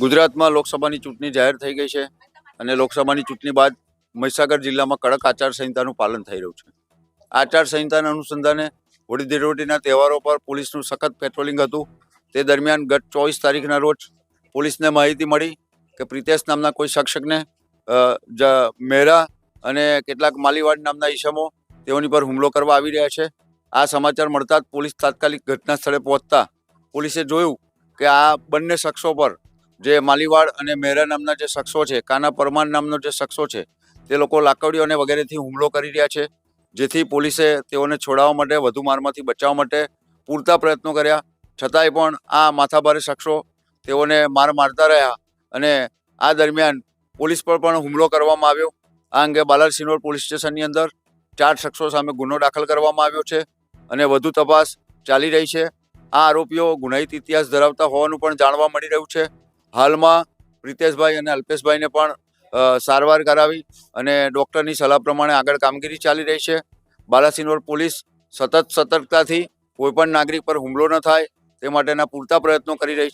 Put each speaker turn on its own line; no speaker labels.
ગુજરાતમાં લોકસભાની ચૂંટણી જાહેર થઈ ગઈ છે અને લોકસભાની ચૂંટણી બાદ મહીસાગર જિલ્લામાં કડક આચારસંહિતાનું પાલન થઈ રહ્યું છે. આચારસંહિતાના અનુસંધાને હોળી ધૂળેટીના તહેવારો પર પોલીસનું સખત પેટ્રોલિંગ હતું. તે દરમિયાન ગત ચોવીસ તારીખના રોજ પોલીસને માહિતી મળી કે પ્રિતેશ નામના કોઈ શખ્સને અ, મહેરા અને કેટલાક માલીવાડ નામના ઈસમો તેઓની પર હુમલો કરવા આવી રહ્યા છે. આ સમાચાર મળતા જ પોલીસ તાત્કાલિક ઘટના સ્થળે પહોંચતા પોલીસે જોયું કે આ બંને શખ્સો પર જે માલીવાડ અને મહેરા નામના જે શખ્સો છે, કાના પરમાર નામનો જે શખ્સો છે, તે લોકો લાકડીઓ અને વગેરેથી હુમલો કરી રહ્યા છે, જેથી પોલીસે તેઓને છોડાવવા માટે, વધુ મારમાંથી બચાવવા માટે પૂરતા પ્રયત્નો કર્યા. છતાંય પણ આ માથાભારે શખ્સો તેઓને માર મારતા રહ્યા અને આ દરમિયાન પોલીસ પર પણ હુમલો કરવામાં આવ્યો. આ અંગે બાલાર સિનોર પોલીસ સ્ટેશનની અંદર ચાર શખ્સો સામે ગુનો દાખલ કરવામાં આવ્યો છે અને વધુ તપાસ ચાલી રહી છે. આ આરોપીઓ ગુનાહિત ઇતિહાસ ધરાવતા હોવાનું પણ જાણવા મળી રહ્યું છે. હાલમાં પ્રિતેશભાઈ અને અલ્પેશભાઈને પણ સારવાર કરાવી અને ડૉક્ટરની સલાહ પ્રમાણે આગળ કામગીરી ચાલી રહી છે. બાલાસિનોર પોલીસ સતત સતર્કતાથી કોઈપણ નાગરિક પર હુમલો ન થાય તે માટેના પૂરતા પ્રયત્નો કરી રહી